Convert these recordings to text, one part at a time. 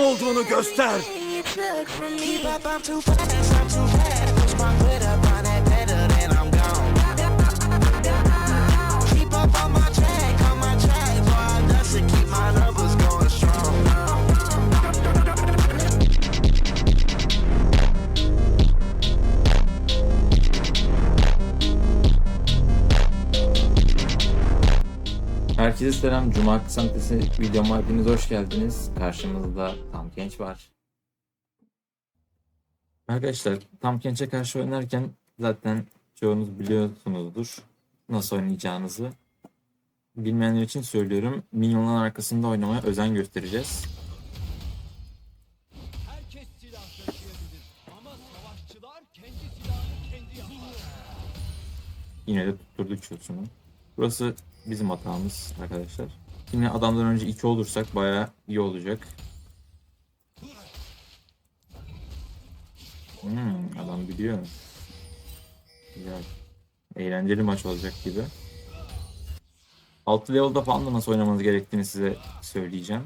olduğunu göster. Herkese selam. Cuma Kısantesi videoma hepiniz hoş geldiniz. Karşımızda Tam Genç var. Arkadaşlar Tam Genç'e karşı oynarken zaten çoğunuz biliyorsunuzdur nasıl oynayacağınızı. Bilmeyenler için söylüyorum. Minyonların arkasında oynamaya özen göstereceğiz. Yine de tutturduk Q'sunu. Burası bizim hatamız arkadaşlar. Yine adamdan önce 2 olursak bayağı iyi olacak. Hmm, adam biliyor. Güzel. Eğlenceli maç olacak gibi. 6 level'da falan da nasıl oynamanız gerektiğini size söyleyeceğim.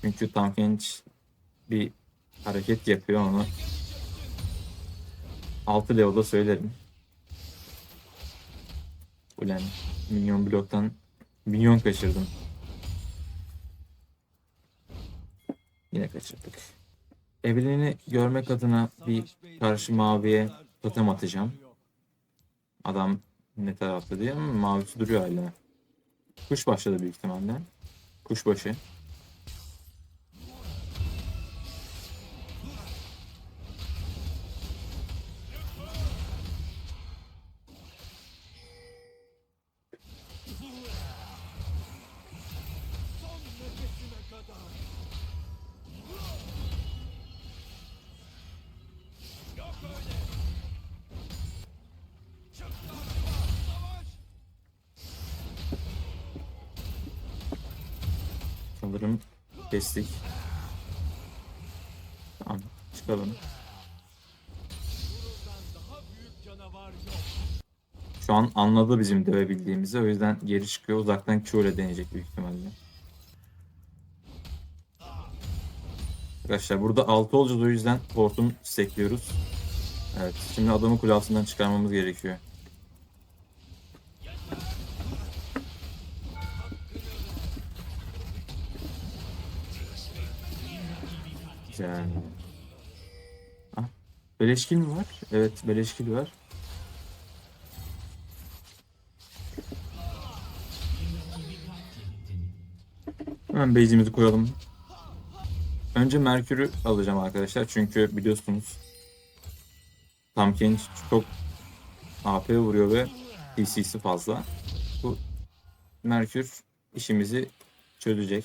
Çünkü Tam Genç bir hareket yapıyor onu 6 level'da söylerim. Ulan milyon bloktan milyon kaçırdım. Yine kaçırdık. Evelyn'i görmek adına bir karşı maviye totem atacağım. Adam ne tarafta diye ama mavisi duruyor hala. Kuş başladı büyük ihtimalle. Kuşbaşı. Sanırım kestik. Tamam çıkalım. Şu an anladı bizim dövebildiğimizi. O yüzden geri çıkıyor. Uzaktan Q ile deneyecek büyük ihtimalle. Arkadaşlar burada 6 olacağız o yüzden hortum stekliyoruz. Evet şimdi adamı kule altından çıkarmamız gerekiyor. Güzel. Ah, beleşkil mi var? Evet beleşkil var. Hemen base'imizi koyalım. Önce Merkür'ü alacağım arkadaşlar. Çünkü biliyorsunuz Kench çok AP vuruyor ve PC'si fazla. Bu Merkür işimizi çözecek.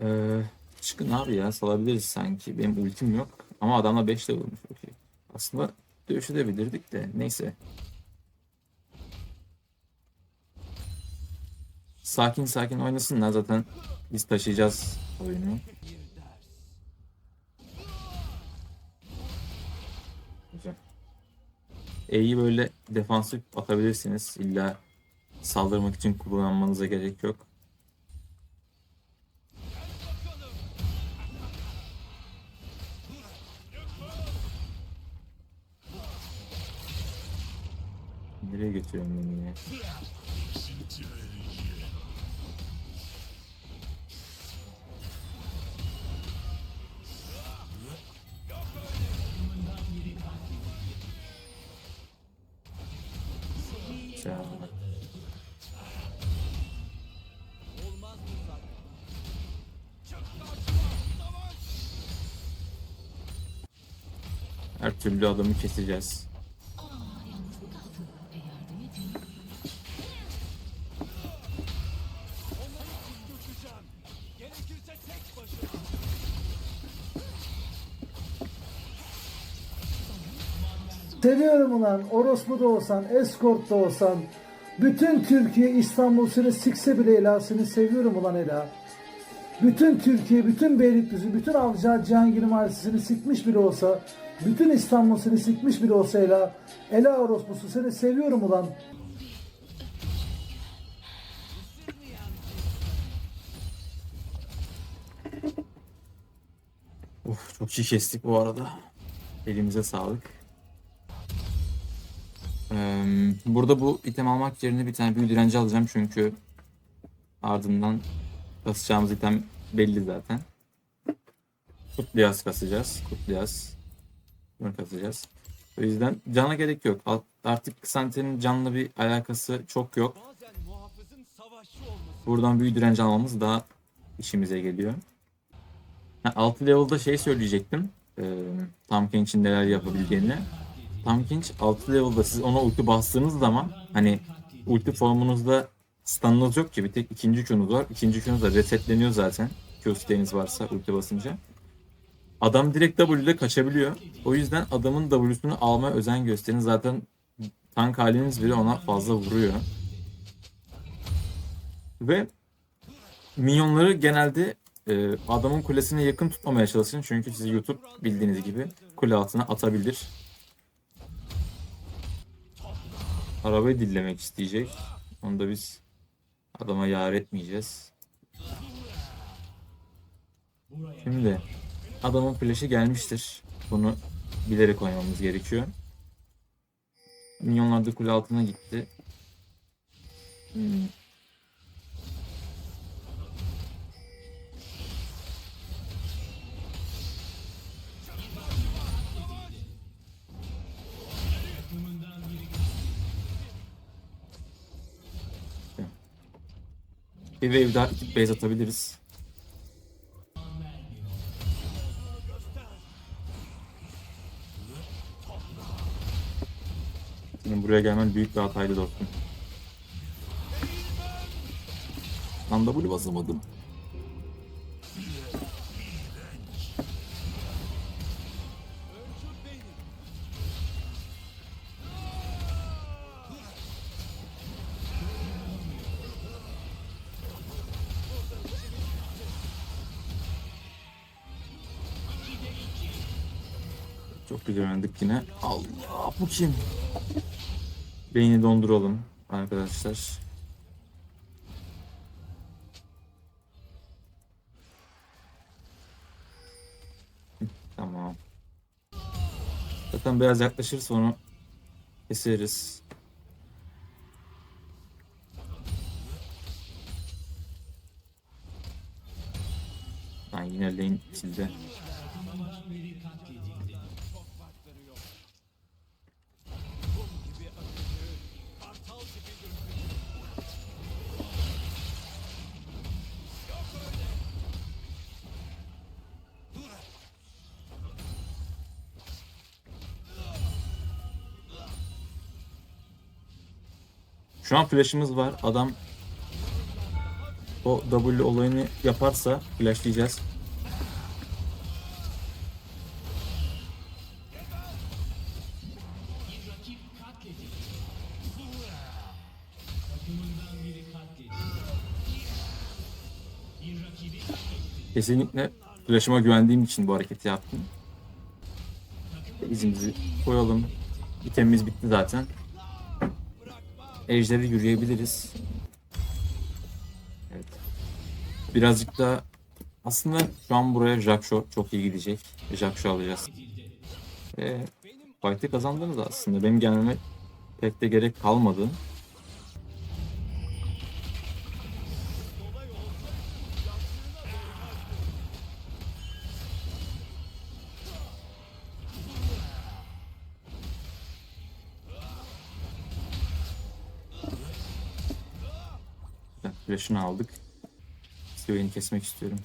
Ee, çıkın abi ya salabiliriz sanki. Benim ultim yok. Ama adamla 5 de vurmuş. Okey. Aslında dövüşebilirdik de neyse. Sakin sakin oynasınlar zaten biz taşıyacağız oyunu. Güzel. E'yi böyle defansif atabilirsiniz. İlla saldırmak için kullanmanıza gerek yok. Nereye götürüyorum beni ya? Her türlü adamı keseceğiz. Seviyorum ulan. Orospu da olsan, Escort da olsan. Bütün Türkiye İstanbul seni sikse bile Ela seni seviyorum ulan Ela. Bütün Türkiye, bütün Beylikdüzü, bütün Avcı Cihangir Mahallesi'ni sikmiş bile olsa, bütün İstanbul seni sikmiş bile olsa Ela, Ela orospusu seni seviyorum ulan. Of çok iyi kestik bu arada. Elimize sağlık. Burada bu item almak yerine bir tane büyü direnci alacağım çünkü ardından kasacağımız item belli zaten. Kutluyaz kasacağız. Kutluyaz. Bunu kasacağız. O yüzden cana gerek yok. Artık Ksante'nin canla bir alakası çok yok. Buradan büyü direnci almamız daha işimize geliyor. Ha, 6 level'da şey söyleyecektim. Ee, Tamken için neler yapabileceğini. Tamken 6 level'da siz ona ulti bastığınız zaman hani ulti formunuzda stun'ınız yok ki bir tek ikinci Q'nuz var. İkinci Q'nuz da resetleniyor zaten. Q isteğiniz varsa ulti basınca. Adam direkt W ile kaçabiliyor. O yüzden adamın W'sunu almaya özen gösterin. Zaten tank haliniz bile ona fazla vuruyor. Ve minyonları genelde e, adamın kulesine yakın tutmamaya çalışın. Çünkü siz YouTube bildiğiniz gibi kule altına atabilir. Arabayı dillemek isteyecek. Onu da biz adama yar etmeyeceğiz. Şimdi adamın flash'ı gelmiştir. Bunu bilerek oynamamız gerekiyor. Minyonlar da kule altına gitti. Hmm. Bir wave daha iki base atabiliriz. Senin buraya gelmen büyük bir hataydı dostum. Lan W basamadım. Güzel öğrendik yine. Allah bu kim? Beyni donduralım arkadaşlar. Tamam. Zaten biraz yaklaşırsa onu keseriz. Lan yine lane içildi. Şu an flash'ımız var. Adam o W olayını yaparsa flashlayacağız. Kesinlikle flash'ıma güvendiğim için bu hareketi yaptım. İzimizi koyalım. İtemimiz bitti zaten. Ejder'i yürüyebiliriz. Evet. Birazcık da aslında şu an buraya Jaksho çok iyi gidecek. Jaksho alacağız. Ve fight'ı kazandınız aslında. Benim gelmeme pek de gerek kalmadı. Flash'ını aldık. Siveyini kesmek istiyorum.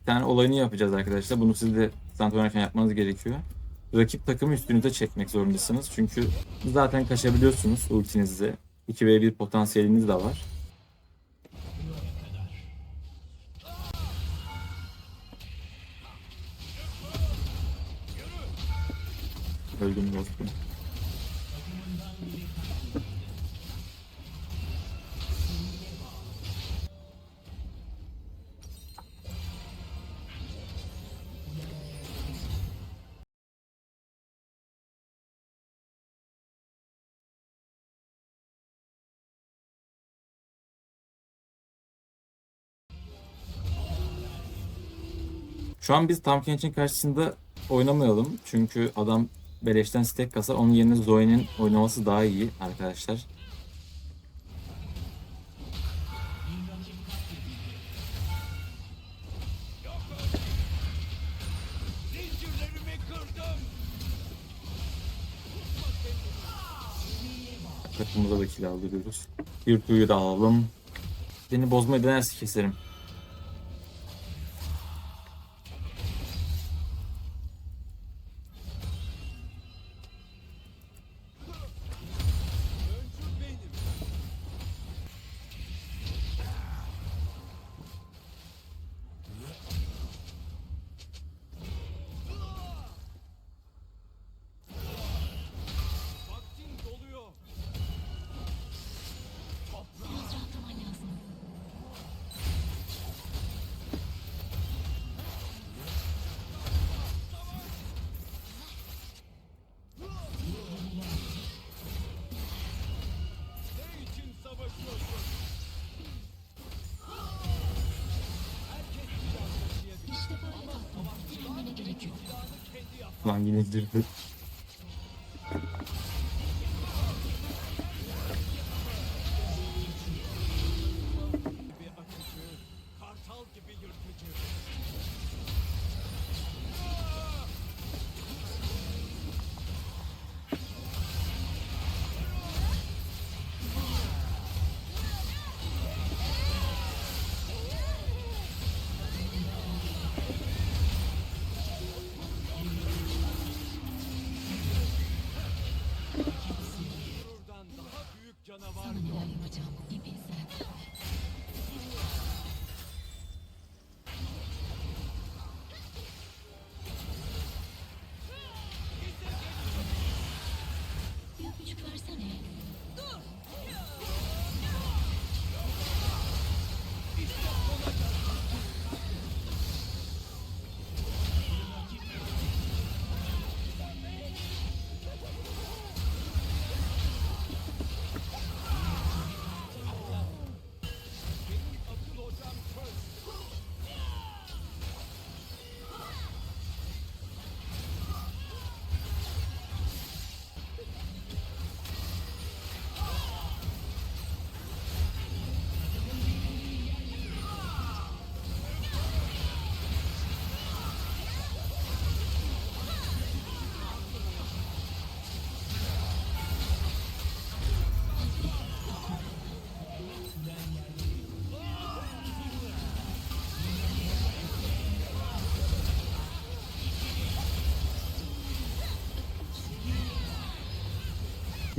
Bir tane olayını yapacağız arkadaşlar. Bunu siz de stand yapmanız gerekiyor. Rakip takımı üstünüze çekmek zorundasınız. Çünkü zaten kaçabiliyorsunuz ultinizle. 2v1 potansiyeliniz de var. öldüm dostum. Şu an biz Tampkin için karşısında oynamayalım. Çünkü adam beleşten stack kasar. Onun yerine Zoe'nin oynaması daha iyi arkadaşlar. Takımımıza da kill aldırıyoruz. Hirtu'yu da alalım. Beni bozmayı denerse keserim. Lan yine girdi.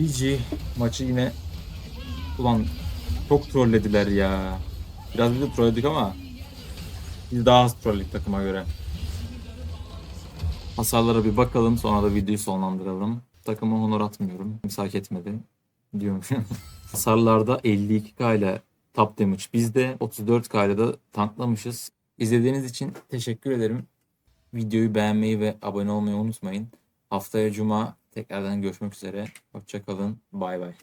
GG maçı yine ulan çok trollediler ya. Biraz biz de trolledik ama biz daha az trolledik takıma göre. Hasarlara bir bakalım sonra da videoyu sonlandıralım. Takıma honor atmıyorum. Misak etmedi diyormuş. Hasarlarda 52k ile top damage bizde 34k ile de tanklamışız. İzlediğiniz için teşekkür ederim. Videoyu beğenmeyi ve abone olmayı unutmayın. Haftaya cuma tekrardan görüşmek üzere. Hoşçakalın. Bay bay.